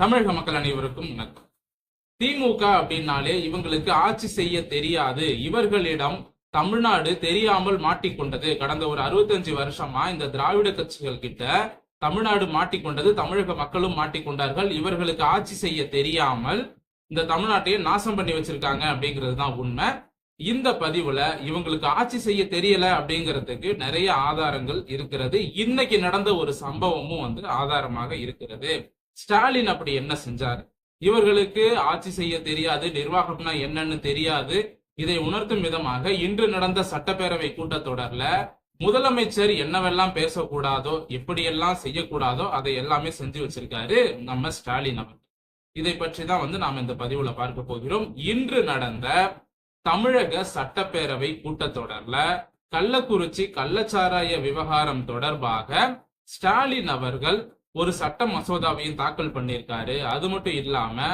தமிழக மக்கள் அனைவருக்கும் வணக்கம். திமுக அப்படின்னாலே இவங்களுக்கு ஆட்சி செய்ய தெரியாது. இவர்களிடம் தமிழ்நாடு தெரியாமல் மாட்டிக்கொண்டது. கடந்த ஒரு அறுபத்தஞ்சு வருஷமா இந்த திராவிட கட்சிகள் கிட்ட தமிழ்நாடு மாட்டிக்கொண்டது தமிழக மக்களும் மாட்டிக்கொண்டார்கள். இவர்களுக்கு ஆட்சி செய்ய தெரியாமல் இந்த தமிழ்நாட்டையே நாசம் பண்ணி வச்சிருக்காங்க அப்படிங்கிறது தான் உண்மை. இந்த பதிவுல இவங்களுக்கு ஆட்சி செய்ய தெரியல அப்படிங்கிறதுக்கு நிறைய ஆதாரங்கள் இருக்கிறது. இன்னைக்கு நடந்த ஒரு சம்பவமும் வந்து ஆதாரமாக இருக்கிறது. ஸ்டாலின் அப்படி என்ன செஞ்சாரு? இவர்களுக்கு ஆட்சி செய்ய தெரியாது நிர்வாகம்னா என்னன்னு தெரியாது. இதை உணர்த்தும் விதமாக இன்று நடந்த சட்டப்பேரவை கூட்டத்தொடர்ல முதலமைச்சர் என்னவெல்லாம் பேசக்கூடாதோ எப்படியெல்லாம் செய்யக்கூடாதோ அதை எல்லாமே செஞ்சு வச்சிருக்காரு நம்ம ஸ்டாலின் அவர் இதை பற்றி தான் வந்து நாம் இந்த பதிவுல பார்க்க போகிறோம். இன்று நடந்த தமிழக சட்டப்பேரவை கூட்டத்தொடர்ல கள்ளக்குறிச்சி கள்ளச்சாராய விவகாரம் தொடர்பாக ஸ்டாலின் அவர்கள் ஒரு சட்ட மசோதாவையும் தாக்கல் பண்ணியிருக்காரு. அது மட்டும் இல்லாம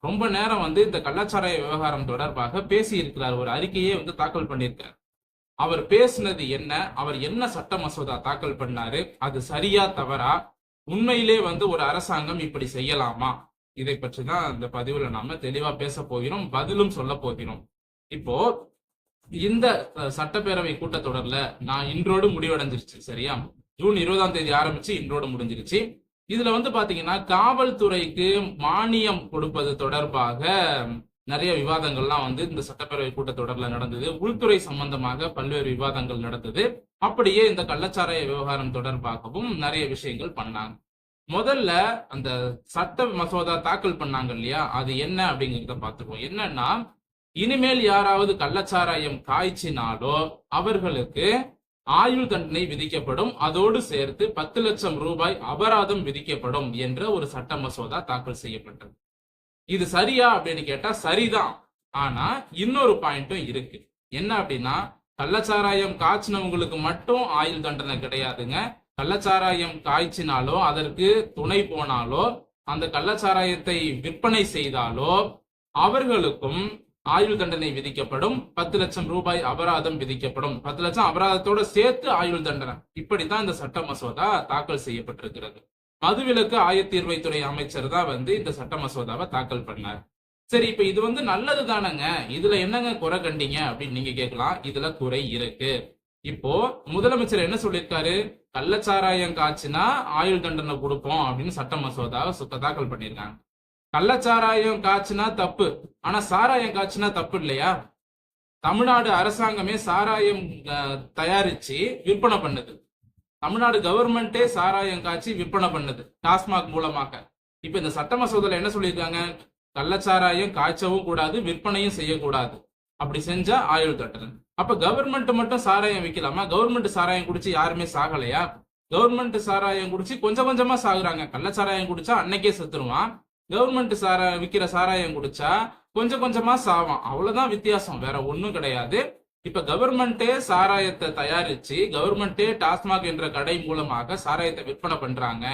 ரொம்ப நேரம் வந்து இந்த கள்ளச்சாராய விவகாரம் தொடர்பாக பேசி இருக்கிறார் ஒரு அறிக்கையே வந்து தாக்கல் பண்ணியிருக்கார். அவர் பேசினது என்ன? அவர் என்ன சட்ட மசோதா தாக்கல் பண்ணாரு? அது சரியா தவறா? உண்மையிலே வந்து ஒரு அரசாங்கம் இப்படி செய்யலாமா? இதை பற்றி தான் இந்த பதிவுல நாம தெளிவா பேச போகிறோம். பதிலும் சொல்ல போகிறோம். இப்போ இந்த சட்டப்பேரவை கூட்டத்தொடர்ல நான் இன்றோடு முடிவடைஞ்சிருச்சு சரியா? ஜூன் இருபதாம் தேதி ஆரம்பிச்சு இன்றோடு முடிஞ்சிருச்சு. இதுல வந்து பாத்தீங்கன்னா காவல்துறைக்கு மானியம் கொடுப்பது தொடர்பாக நிறைய விவாதங்கள்லாம் வந்து இந்த சட்டப்பேரவை கூட்டத்தொடர்ல நடந்தது. உள்துறை சம்பந்தமாக பல்வேறு விவாதங்கள் நடந்தது. அப்படியே இந்த கள்ளச்சாராய விவகாரம் தொடர்பாகவும் நிறைய விஷயங்கள் பண்ணாங்க. முதல்ல அந்த சட்ட மசோதா தாக்கல் பண்ணாங்க இல்லையா? அது என்ன அப்படிங்கிறத பார்த்துருவோம் என்னன்னா இனிமேல் யாராவது கள்ளச்சாராயம் காய்ச்சினாலோ அவர்களுக்கு ஆயுள் தண்டனை விதிக்கப்படும். அதோடு சேர்த்து பத்து லட்சம் ரூபாய் அபராதம் விதிக்கப்படும் என்ற ஒரு சட்ட மசோதா தாக்கல் செய்யப்பட்டது. இது சரியா அப்படின்னு கேட்டா சரிதான். ஆனா இன்னொரு பாயிண்ட்டும் இருக்கு. என்ன அப்படின்னா கள்ளச்சாராயம் காய்ச்சினவங்களுக்கு மட்டும் ஆயுள் தண்டனை கிடையாதுங்க. கள்ளச்சாராயம் காய்ச்சினாலோ அதற்கு துணை போனாலோ அந்த கள்ளச்சாராயத்தை விற்பனை செய்தாலோ அவர்களுக்கும் ஆயுள் தண்டனை விதிக்கப்படும். பத்து லட்சம் ரூபாய் அபராதம் விதிக்கப்படும். பத்து லட்சம் அபராதத்தோட சேர்த்து ஆயுள் தண்டனை. இப்படித்தான் இந்த சட்ட மசோதா தாக்கல் செய்யப்பட்டிருக்கிறது. மதுவிலக்கு ஆயத்தீர்வைத்துறை அமைச்சர் தான் வந்து இந்த சட்ட மசோதாவை தாக்கல் பண்ணார். சரி இப்ப இது வந்து நல்லது தானங்க? இதுல என்னங்க குறை கண்டீங்க? அப்படின்னு நீங்க கேட்கலாம். இதுல குறை இருக்கு. இப்போ முதலமைச்சர் என்ன சொல்லியிருக்காரு? கள்ளச்சாராயம் காய்ச்சினா ஆயுள் தண்டனை கொடுப்போம் அப்படின்னு சட்ட மசோதாவை சுத்த தாக்கல் பண்ணியிருக்காங்க. கள்ளச்சாராயம் காய்ச்சினா தப்பு. ஆனா சாராயம் காய்ச்சினா தப்பு இல்லையா? தமிழ்நாடு அரசாங்கமே சாராயம் தயாரிச்சு விற்பனை பண்ணுது. தமிழ்நாடு கவர்மெண்டே சாராயம் காய்ச்சி விற்பனை பண்ணுது டாஸ்மாக் மூலமாக. இப்ப இந்த சட்ட மசோதால என்ன சொல்லியிருக்காங்க? கள்ளச்சாராயம் காய்ச்சவும் கூடாது விற்பனையும் செய்யக்கூடாது. அப்படி செஞ்சா ஆயுள் தட்டுறது அப்ப கவர்மெண்ட் மட்டும் சாராயம் விற்கலாமா கவர்மெண்ட் சாராயம் குடிச்சு யாருமே சாகலையா? கவர்மெண்ட் சாராயம் குடிச்சு கொஞ்சம் கொஞ்சமா சாகுறாங்க. கள்ளச்சாராயம் குடிச்சா அன்னைக்கே செத்துருவான். கவர்மெண்ட் சாரா விற்கிற சாராயம் குடிச்சா கொஞ்சம் கொஞ்சமா சாவான். அவ்வளவுதான் வித்தியாசம். வேற ஒண்ணும் கிடையாது. இப்ப கவர்மெண்டே சாராயத்தை தயாரிச்சு கவர்மெண்டே டாஸ்மாக் என்ற கடை மூலமாக சாராயத்தை விற்பனை பண்றாங்க.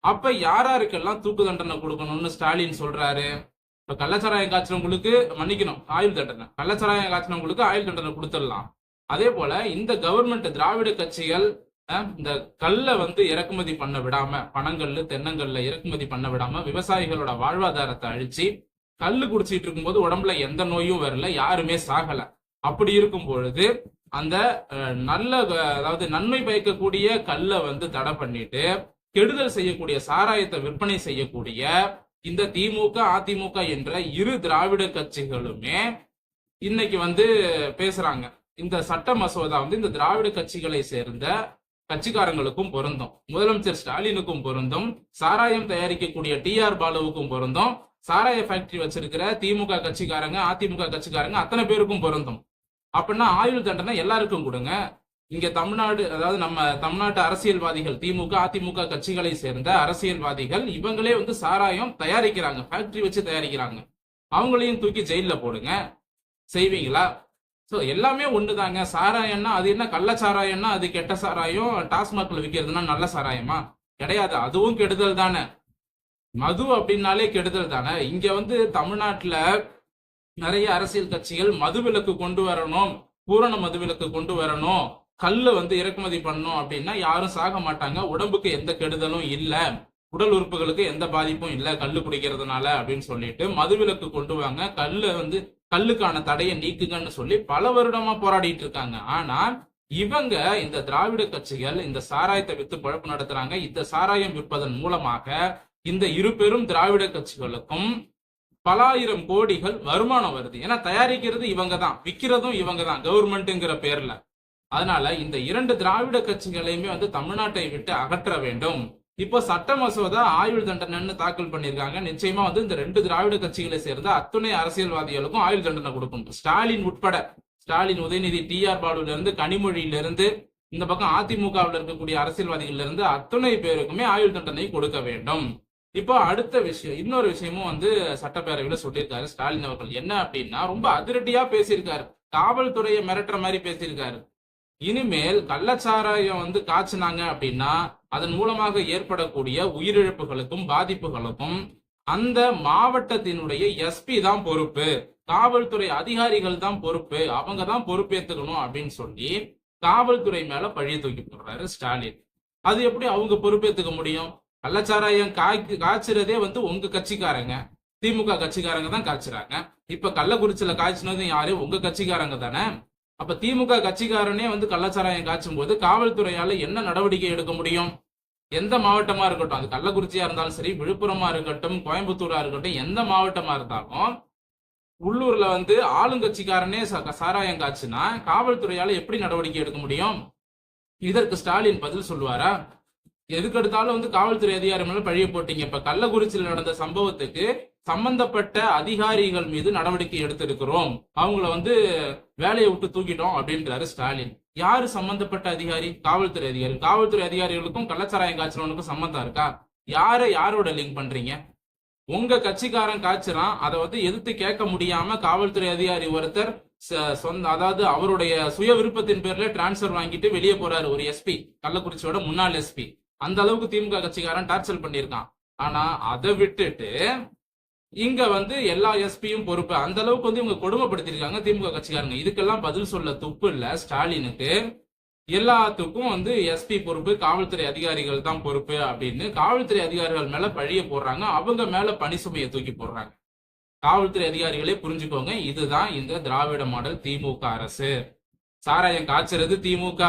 அப்ப யாராருக்கெல்லாம் தூக்கு தண்டனை கொடுக்கணும்னு ஸ்டாலின் சொல்றாரு? இப்ப கள்ளச்சாராயம் காய்ச்சினவங்களுக்கு மன்னிக்கணும் ஆயுள் தண்டனை. கள்ளச்சாராயம் காய்ச்சினவங்களுக்கு ஆயுள் தண்டனை கொடுத்துடலாம். அதே போல இந்த கவர்மெண்ட் திராவிட கட்சிகள் இந்த கல்லை வந்து இறக்குமதி பண்ண விடாம பணங்கள்ல தென்னங்கல்ல இறக்குமதி பண்ண விடாம விவசாயிகளோட வாழ்வாதாரத்தை அழிச்சு கல்லு குடிச்சிட்டு இருக்கும்போது உடம்புல எந்த நோயும் வரல யாருமே சாகல. அப்படி இருக்கும் பொழுது அந்த நல்ல அதாவது நன்மை பயக்கக்கூடிய கல்லை வந்து தடை பண்ணிட்டு கெடுதல் செய்யக்கூடிய சாராயத்தை விற்பனை செய்யக்கூடிய இந்த திமுக அதிமுக என்ற இரு திராவிட கட்சிகளுமே இன்னைக்கு வந்து பேசுறாங்க. இந்த சட்ட மசோதா வந்து இந்த திராவிட கட்சிகளை சேர்ந்த கட்சிக்காரங்களுக்கும் பொருந்தும். முதலமைச்சர் ஸ்டாலினுக்கும் பொருந்தும். சாராயம் தயாரிக்கக்கூடிய டி ஆர் பாலுவுக்கும் பொருந்தும். சாராய ஃபேக்டரி வச்சிருக்கிற திமுக கட்சிக்காரங்க அதிமுக கட்சிக்காரங்க அத்தனை பேருக்கும் பொருந்தும். அப்படின்னா ஆயுள் தண்டனை எல்லாருக்கும் கொடுங்க. இங்க தமிழ்நாடு அதாவது நம்ம தமிழ்நாட்டு அரசியல்வாதிகள் திமுக அதிமுக கட்சிகளை சேர்ந்த அரசியல்வாதிகள் இவங்களே வந்து சாராயம் தயாரிக்கிறாங்க ஃபேக்டரி வச்சு தயாரிக்கிறாங்க. அவங்களையும் தூக்கி ஜெயில போடுங்க. செய்வீங்களா? ஸோ எல்லாமே ஒண்ணுதாங்க. சாராயம்னா அது என்ன? கள்ள சாராயம்னா அது கெட்ட சாராயம். டாஸ்மாக்ல விற்கிறதுனா நல்ல சாராயமா? கிடையாது. அதுவும் கெடுதல் தானே. மது அப்படின்னாலே கெடுதல் தானே. இங்க வந்து தமிழ்நாட்டில் நிறைய அரசியல் கட்சிகள் மதுவிலக்கு கொண்டு வரணும். பூரண மதுவிலக்கு கொண்டு வரணும். கல்ல வந்து இறக்குமதி பண்ணணும் அப்படின்னா யாரும் சாக மாட்டாங்க. உடம்புக்கு எந்த கெடுதலும் இல்லை. உடல் உறுப்புகளுக்கு எந்த பாதிப்பும் இல்லை கல்லு குடிக்கிறதுனால அப்படின்னு சொல்லிட்டு மதுவிலக்கு கொண்டு வாங்க. கல்லு வந்து கல்லுக்கான தடையை நீக்குங்கன்னு சொல்லி பல வருடமா போராடிட்டு இருக்காங்க. ஆனா இவங்க இந்த திராவிட கட்சிகள் இந்த சாராயத்தை வித்து பழப்பு நடத்துறாங்க. இந்த சாராயம் விற்பதன் மூலமாக இந்த இரு பெரும் திராவிட கட்சிகளுக்கும் பலாயிரம் கோடிகள் வருமானம் வருது. ஏன்னா தயாரிக்கிறது இவங்க தான் விற்கிறதும் இவங்க தான் கவர்மெண்ட்டுங்கிற பேர்ல. அதனால இந்த இரண்டு திராவிட கட்சிகளையுமே வந்து தமிழ்நாட்டை விட்டு அகற்ற வேண்டும். இப்போ சட்ட மசோதா ஆயுள் தண்டனைன்னு தாக்கல் பண்ணியிருக்காங்க. நிச்சயமா வந்து இந்த ரெண்டு திராவிட கட்சிகளை சேர்ந்த அத்துணை அரசியல்வாதிகளுக்கும் ஆயுள் தண்டனை கொடுக்கும். ஸ்டாலின் உட்பட ஸ்டாலின் உதயநிதி டி ஆர் பாலுல இருந்து கனிமொழியில இருந்து இந்த பக்கம் அதிமுகவில் இருக்கக்கூடிய அரசியல்வாதிகள்ல இருந்து அத்துணை பேருக்குமே ஆயுள் தண்டனை கொடுக்க வேண்டும். இப்போ அடுத்த விஷயம் இன்னொரு விஷயமும் வந்து சட்டப்பேரவையில சொல்லியிருக்காரு ஸ்டாலின் அவர்கள். என்ன அப்படின்னா ரொம்ப அதிரடியா பேசியிருக்காரு. காவல்துறையை மிரட்டுற மாதிரி பேசியிருக்காரு. இனிமேல் கள்ளச்சாராயம் வந்து காய்ச்சினாங்க அப்படின்னா அதன் மூலமாக ஏற்படக்கூடிய உயிரிழப்புகளுக்கும் பாதிப்புகளுக்கும் அந்த மாவட்டத்தினுடைய எஸ்பி தான் பொறுப்பு. காவல்துறை அதிகாரிகள் தான் பொறுப்பு. அவங்க தான் பொறுப்பேற்றுக்கணும் அப்படின்னு சொல்லி காவல்துறை மேல பழிய தூக்கி போடுறாரு ஸ்டாலின். அது எப்படி அவங்க பொறுப்பேற்றுக்க முடியும்? கள்ளச்சாராயம் காய்க்கு காய்ச்சுறதே வந்து உங்க கட்சிக்காரங்க. திமுக கட்சிக்காரங்க தான் காய்ச்சுறாங்க. இப்ப கள்ளக்குறிச்சியில காய்ச்சினதும் யாரு? உங்க கட்சிக்காரங்க தானே? அப்ப திமுக கட்சிக்காரனே வந்து கள்ளச்சாராயம் காய்ச்சும் போது காவல்துறையால என்ன நடவடிக்கை எடுக்க முடியும்? எந்த மாவட்டமா இருக்கட்டும் அது கள்ளக்குறிச்சியா இருந்தாலும் சரி விழுப்புரமா இருக்கட்டும் கோயம்புத்தூரா இருக்கட்டும் எந்த மாவட்டமா இருந்தாலும் உள்ளூர்ல வந்து ஆளுங்கட்சிக்காரனே ச- சாராயம் காய்ச்சுனா காவல்துறையால எப்படி நடவடிக்கை எடுக்க முடியும்? இதற்கு ஸ்டாலின் பதில் சொல்லுவாரா? எதுக்கு எடுத்தாலும் வந்து காவல்துறை அதிகாரி மேல பழிய போட்டீங்க. இப்ப கள்ளக்குறிச்சியில் நடந்த சம்பவத்துக்கு சம்பந்தப்பட்ட அதிகாரிகள் மீது நடவடிக்கை எடுத்திருக்கிறோம். அவங்கள வந்து வேலையை விட்டு தூக்கிட்டோம் அப்படின்றாரு ஸ்டாலின். யாரு சம்பந்தப்பட்ட அதிகாரி? காவல்துறை அதிகாரி. காவல்துறை அதிகாரிகளுக்கும் கள்ளச்சாராயம் காய்ச்சலவனுக்கும் சம்பந்தம் இருக்கா? யாரை யாரோட லிங்க் பண்றீங்க? உங்க கட்சிக்காரன் காய்ச்சிறான். அதை வந்து எதிர்த்து கேட்க முடியாம காவல்துறை அதிகாரி ஒருத்தர் ச- சொந்த அதாவது அவருடைய சுய விருப்பத்தின் பேர்ல டிரான்ஸ்பர் வாங்கிட்டு வெளியே போறாரு ஒரு எஸ்பி கள்ளக்குறிச்சியோட முன்னாள் எஸ்பி அந்த அளவுக்கு திமுக கட்சிக்காரன் டார்ச்சர் பண்ணியிருக்கான். ஆனா அதை விட்டுட்டு இங்க வந்து எல்லா எஸ்பியும் பொறுப்பு. அந்த அளவுக்கு வந்து இவங்க கொடுமைப்படுத்திருக்காங்க திமுக கட்சிக்காரங்க. இதுக்கெல்லாம் பதில் சொல்ல துப்பு இல்ல ஸ்டாலினுக்கு. எல்லாத்துக்கும் வந்து எஸ்பி பொறுப்பு காவல்துறை அதிகாரிகள் தான் பொறுப்பு அப்படின்னு காவல்துறை அதிகாரிகள் மேல பழிய போடுறாங்க. அவங்க மேல பணி சுமையை தூக்கி போடுறாங்க. காவல்துறை அதிகாரிகளே புரிஞ்சுக்கோங்க இதுதான் இந்த திராவிட மாடல் திமுக அரசு. சாராயம் காய்ச்சறது திமுக.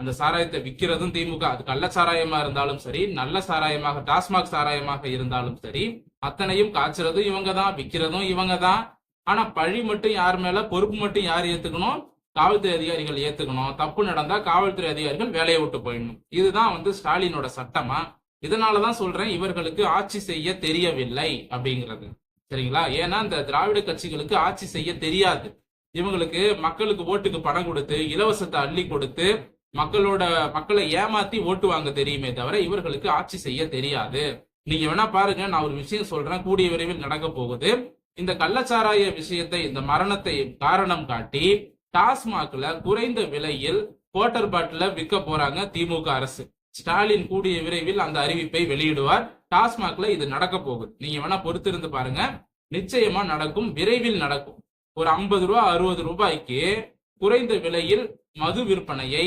அந்த சாராயத்தை விற்கிறதும் திமுக. அது கள்ள சாராயமா இருந்தாலும் சரி நல்ல சாராயமாக டாஸ்மாக் சாராயமாக இருந்தாலும் சரி அத்தனையும் காய்ச்சறதும் இவங்க தான் விற்கிறதும் இவங்க தான் ஆனா பழி மட்டும் யார் மேல பொறுப்பு மட்டும் யார் ஏத்துக்கணும்? காவல்துறை அதிகாரிகள் ஏத்துக்கணும். தப்பு நடந்தா காவல்துறை அதிகாரிகள் வேலையை விட்டு போயிடணும். இதுதான் வந்து ஸ்டாலினோட சட்டமா. இதனாலதான் சொல்றேன் இவர்களுக்கு ஆட்சி செய்ய தெரியவில்லை அப்படிங்கிறது. சரிங்களா? ஏன்னா இந்த திராவிட கட்சிகளுக்கு ஆட்சி செய்ய தெரியாது. இவங்களுக்கு மக்களுக்கு ஓட்டுக்கு பணம் கொடுத்து இலவசத்தை அள்ளி கொடுத்து மக்களோட மக்களை ஏமாத்தி ஓட்டு வாங்க தெரியுமே தவிர இவர்களுக்கு ஆட்சி செய்ய தெரியாது. நீங்க வேணா பாருங்க நான் ஒரு விஷயம் சொல்றேன். கூடிய விரைவில் நடக்க போகுது. இந்த கள்ளச்சாராய விஷயத்தை இந்த மரணத்தை காரணம் காட்டி டாஸ்மாக்ல குறைந்த விலையில் குவார்டர் பாட்டில விற்க போறாங்க திமுக அரசு. ஸ்டாலின் கூடிய விரைவில் அந்த அறிவிப்பை வெளியிடுவார். டாஸ்மாக்ல இது நடக்க போகுது. நீங்க வேணா பொறுத்திருந்து பாருங்க. நிச்சயமா நடக்கும் விரைவில் நடக்கும். ஒரு ஐம்பது ரூபா அறுபது ரூபாய்க்கு குறைந்த விலையில் மது விற்பனையை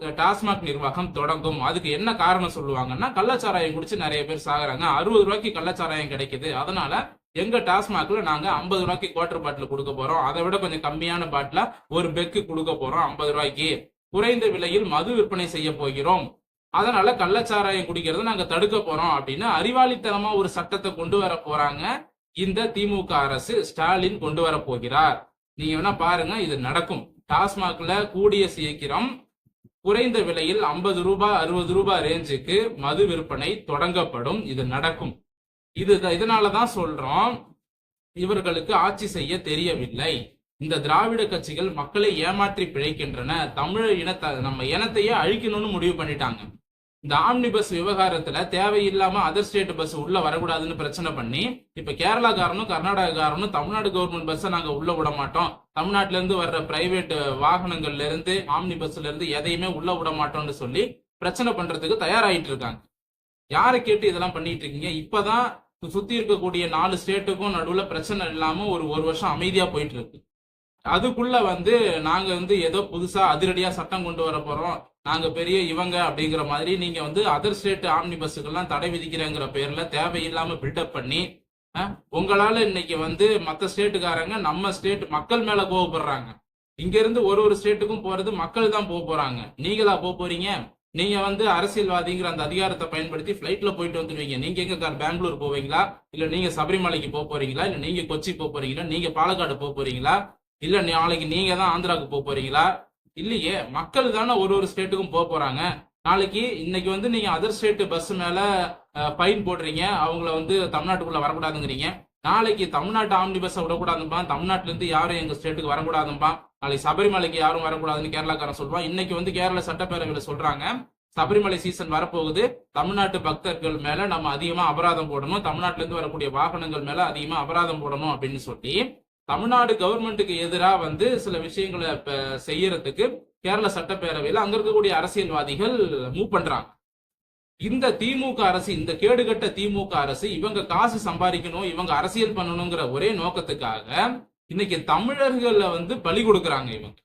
டாஸ்மாக் நிர்வாகம் தொடங்கும். அதுக்கு என்ன காரணம் சொல்லுவாங்கன்னா கள்ளச்சாராயம் குடிச்சு நிறைய பேர் சாகுறாங்க. அறுபது ரூபாய்க்கு கள்ளச்சாராயம் கிடைக்குது. அதனால எங்க டாஸ்மாக்ல நாங்க ஐம்பது ரூபாய்க்கு குவார்டர் பாட்டில் கொடுக்க போறோம். அதை விட கொஞ்சம் கம்மியான பாட்டில ஒரு பெக்கு கொடுக்க போறோம் ஐம்பது ரூபாய்க்கு. குறைந்த விலையில் மது விற்பனை செய்ய போகிறோம். அதனால கள்ளச்சாராயம் குடிக்கிறத நாங்க தடுக்க போறோம் அப்படின்னு அறிவாளித்தனமா ஒரு சட்டத்தை கொண்டு வர போறாங்க இந்த திமுக அரசு ஸ்டாலின் கொண்டு வர போகிறார். நீங்க வேணா பாருங்க இது நடக்கும். டாஸ்மாக்ல கூடிய சீக்கிரம் குறைந்த விலையில் ஐம்பது ரூபாய் அறுபது ரூபாய் ரேஞ்சுக்கு மது விற்பனை தொடங்கப்படும். இது நடக்கும். இது இதனாலதான் சொல்றோம் இவர்களுக்கு ஆட்சி செய்ய தெரியவில்லை. இந்த திராவிட கட்சிகள் மக்களை ஏமாற்றி பிழைக்கின்றன. தமிழ் இனத்தை நம்ம இனத்தையே அழிக்கணும்னு முடிவு பண்ணிட்டாங்க. இந்த ஆம்னி பஸ் விவகாரத்துல தேவையில்லாம அதர் ஸ்டேட் பஸ் உள்ள வரக்கூடாதுன்னு பிரச்சனை பண்ணி இப்ப கேரளாக்காரனும் கர்நாடகாக்காரனும் தமிழ்நாடு கவர்மெண்ட் பஸ்ஸை நாங்க உள்ள விட மாட்டோம். தமிழ்நாட்டுல இருந்து வர்ற பிரைவேட் வாகனங்கள்ல இருந்து ஆம்னி பஸ்ல இருந்து எதையுமே உள்ள விட மாட்டோம்னு சொல்லி பிரச்சனை பண்றதுக்கு தயாராகிட்டு இருக்காங்க. யாரை கேட்டு இதெல்லாம் பண்ணிட்டு இருக்கீங்க? இப்பதான் சுத்தி இருக்கக்கூடிய நாலு ஸ்டேட்டுக்கும் நடுவுல பிரச்சனை இல்லாம ஒரு ஒரு வருஷம் அமைதியா போயிட்டு இருக்கு. அதுக்குள்ள வந்து நாங்க வந்து ஏதோ புதுசா அதிரடியா சட்டம் கொண்டு வர போறோம். நாங்க பெரிய இவங்க அப்படிங்கிற மாதிரி நீங்க வந்து அதர் ஸ்டேட் ஆம்னி பஸ்ஸுக்கெல்லாம் தடை விதிக்கிறேங்கிற பேர்ல தேவையில்லாம பில்டப் பண்ணி உங்களால இன்னைக்கு வந்து மத்த ஸ்டேட்டுக்காரங்க நம்ம ஸ்டேட் மக்கள் மேல கோவப்படுறாங்க. இங்க இருந்து ஒரு ஒரு ஸ்டேட்டுக்கும் போறது மக்கள் தான் போக போறாங்க. நீங்களா போக போறீங்க? நீங்க வந்து அரசியல்வாதிங்கிற அந்த அதிகாரத்தை பயன்படுத்தி ஃபிளைட்ல போயிட்டு வந்துடுவீங்க நீங்க எங்க கார் பெங்களூர் போவீங்களா? இல்ல நீங்க சபரிமலைக்கு போக போறீங்களா? இல்ல நீங்க கொச்சி போக போறீங்களா? நீங்க பாலக்காடு போக போறீங்களா? இல்ல நாளைக்கு நீங்க தான் ஆந்திராவுக்கு போக போறீங்களா? இல்லையே மக்கள் தானே ஒரு ஒரு ஸ்டேட்டுக்கும் போக போறாங்க. நாளைக்கு இன்னைக்கு வந்து நீங்க அதர் ஸ்டேட் பஸ் மேல ஃபைன் போடுறீங்க. அவங்கள வந்து தமிழ்நாட்டுக்குள்ள வரக்கூடாதுங்கிறீங்க. நாளைக்கு தமிழ்நாட்டு ஆம்னி பஸ்ஸை விடக்கூடாதும்பா. தமிழ்நாட்டுல இருந்து யாரும் எங்க ஸ்டேட்டுக்கு வரக்கூடாதும்பா. நாளைக்கு சபரிமலைக்கு யாரும் வரக்கூடாதுன்னு கேரளாக்காரன் சொல்லுவான் இன்னைக்கு வந்து கேரள சட்டப்பேரவையில சொல்றாங்க. சபரிமலை சீசன் வரப்போகுது. தமிழ்நாட்டு பக்தர்கள் மேல நம்ம அதிகமா அபராதம் போடணும். தமிழ்நாட்டுல இருந்து வரக்கூடிய வாகனங்கள் மேல அதிகமா அபராதம் போடணும் அப்படின்னு சொல்லி தமிழ்நாடு கவர்மெண்ட்டுக்கு எதிராக வந்து சில விஷயங்களை செய்யறதுக்கு கேரள சட்டப்பேரவையில் அங்க இருக்கக்கூடிய அரசியல்வாதிகள் மூவ் பண்றாங்க. இந்த திமுக அரசு இந்த கேடுகட்ட திமுக அரசு இவங்க காசு சம்பாதிக்கணும் இவங்க அரசியல் பண்ணணுங்கிற ஒரே நோக்கத்துக்காக இன்னைக்கு தமிழர்கள வந்து பலி கொடுக்குறாங்க இவங்க.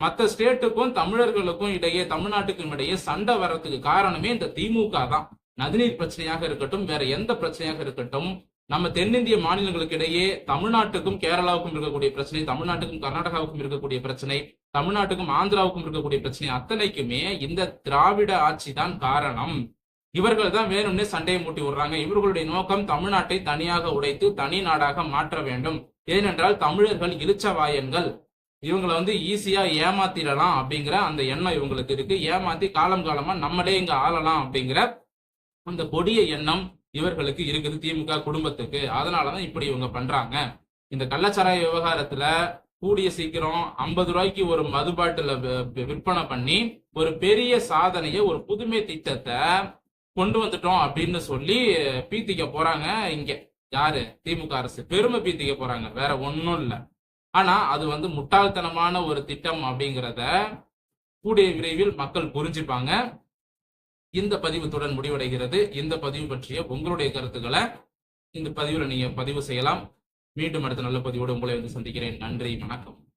மற்ற ஸ்டேட்டுக்கும் தமிழர்களுக்கும் இடையே தமிழ்நாட்டுக்கும் இடையே சண்டை வர்றதுக்கு காரணமே இந்த திமுக தான். நதிநீர் பிரச்சனையாக இருக்கட்டும் வேற எந்த பிரச்சனையாக இருக்கட்டும் நம்ம தென்னிந்திய மாநிலங்களுக்கு இடையே தமிழ்நாட்டுக்கும் கேரளாவுக்கும் இருக்கக்கூடிய பிரச்சனை தமிழ்நாட்டுக்கும் கர்நாடகாவுக்கும் இருக்கக்கூடிய பிரச்சனை தமிழ்நாட்டுக்கும் ஆந்திராவுக்கும் இருக்கக்கூடிய பிரச்சனை அத்தனைக்குமே இந்த திராவிட ஆட்சி தான் காரணம். இவர்கள் தான் வேணும்னே சண்டையை மூட்டி விடுறாங்க. இவர்களுடைய நோக்கம் தமிழ்நாட்டை தனியாக உடைத்து தனி நாடாக மாற்ற வேண்டும். ஏனென்றால் தமிழர்கள் இளிச்சவாயன்கள் இவங்களை வந்து ஈஸியா ஏமாத்திடலாம் அப்படிங்கிற அந்த எண்ணம் இவங்களுக்கு இருக்கு. ஏமாத்தி காலம் காலமா நம்மளே இங்க ஆளலாம் அப்படிங்கிற அந்த கொடிய எண்ணம் இவர்களுக்கு இருக்குது திமுக குடும்பத்துக்கு. அதனாலதான் இப்படி இவங்க பண்றாங்க. இந்த கள்ளச்சாராய விவகாரத்துல கூடிய சீக்கிரம் ஐம்பது ரூபாய்க்கு ஒரு மது பாட்டில விற்பனை பண்ணி ஒரு பெரிய சாதனைய ஒரு புதுமை திட்டத்தை கொண்டு வந்துட்டோம் அப்படின்னு சொல்லி பீத்திக்க போறாங்க இங்க. யாரு? திமுக அரசு. பெருமை பீத்திக்க போறாங்க. வேற ஒன்னும் இல்ல. ஆனா அது வந்து முட்டாள்தனமான ஒரு திட்டம் அப்படிங்கிறத கூடிய விரைவில் மக்கள் புரிஞ்சுப்பாங்க. இந்த பதிவுத்துடன் முடிவடைகிறது. இந்த பதிவு பற்றிய உங்களுடைய கருத்துக்களை இந்த பதிவுல நீங்க பதிவு செய்யலாம். மீண்டும் அடுத்த நல்ல பதிவோடு உங்களை வந்து சந்திக்கிறேன். நன்றி வணக்கம்.